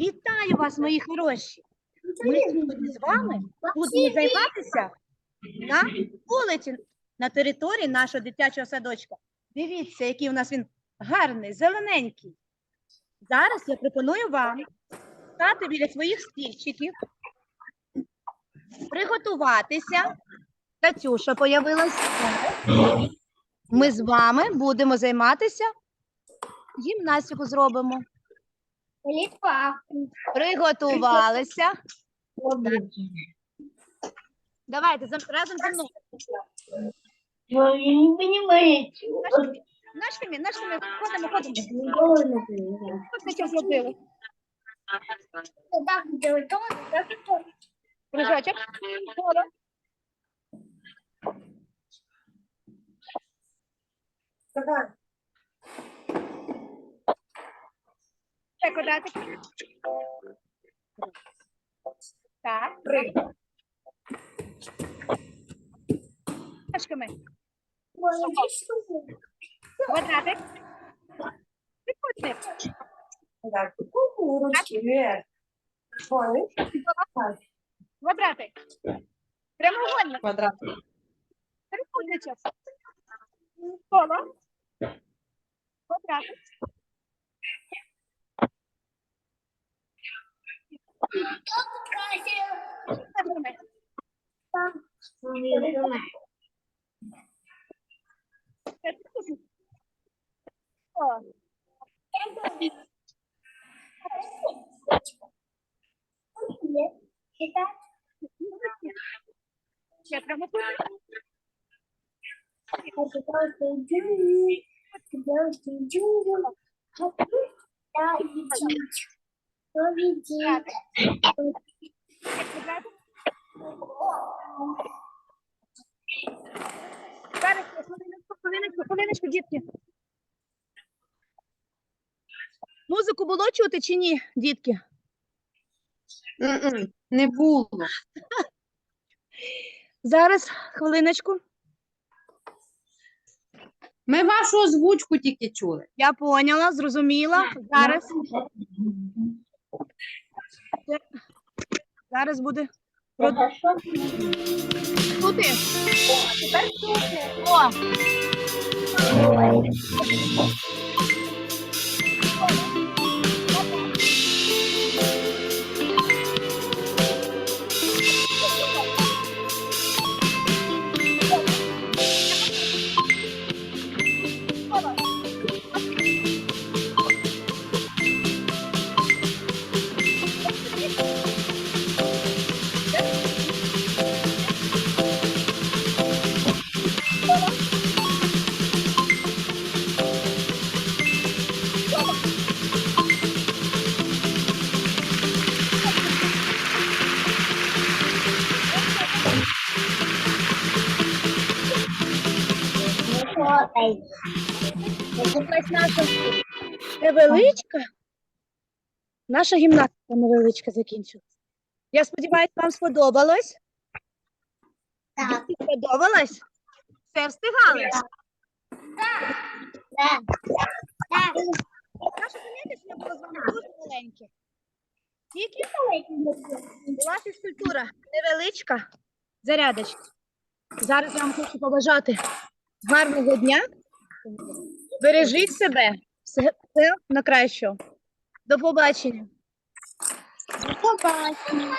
Вітаю вас, мої хороші! Ми сьогодні з вами будемо займатися на вулиці, на території нашого дитячого садочка. Дивіться, який у нас він гарний, зелененький. Зараз я пропоную вам стати біля своїх стільчиків, приготуватися. Катюша появилася. Ми з вами будемо займатися. Гімнастику зробимо. Литва. Приготувалися. Давайте зам- разом зі мною. Не понимаете. Нашими, нашими, ходимо, ходимо. Ось на що зробили. делать, то, так, то. Кружочок. Коло. Ще квадратик. Так. Ножками. Квадратик. Трикутник. Квадратик. Прямоугольник. Квадрат. Трикутничок. Коло. Квадратик. Ножками. Ще трикутник. О, Ще прямокутник. Квадратик. Зараз, хвилиночку, хвилиночку, хвилиночку, дітки. Музику було чути чи ні, дітки? М-м, Не було. Зараз, хвилиночку. Ми вашу озвучку тільки чули. Я поняла, зрозуміла. Зараз. Зараз буде чути. О, якась наша невеличка. Наша гімнастика невеличка закінчилась. Я сподіваюся, вам сподобалось. Так. Сподобалось? Все встигали? Наше заняття було з вами дуже маленьке. Тільки була фізкультура невеличка зарядочка. Зараз я вам хочу побажати гарного дня. Бережіть себе. Все, все на кращого. До побачення. До побачення.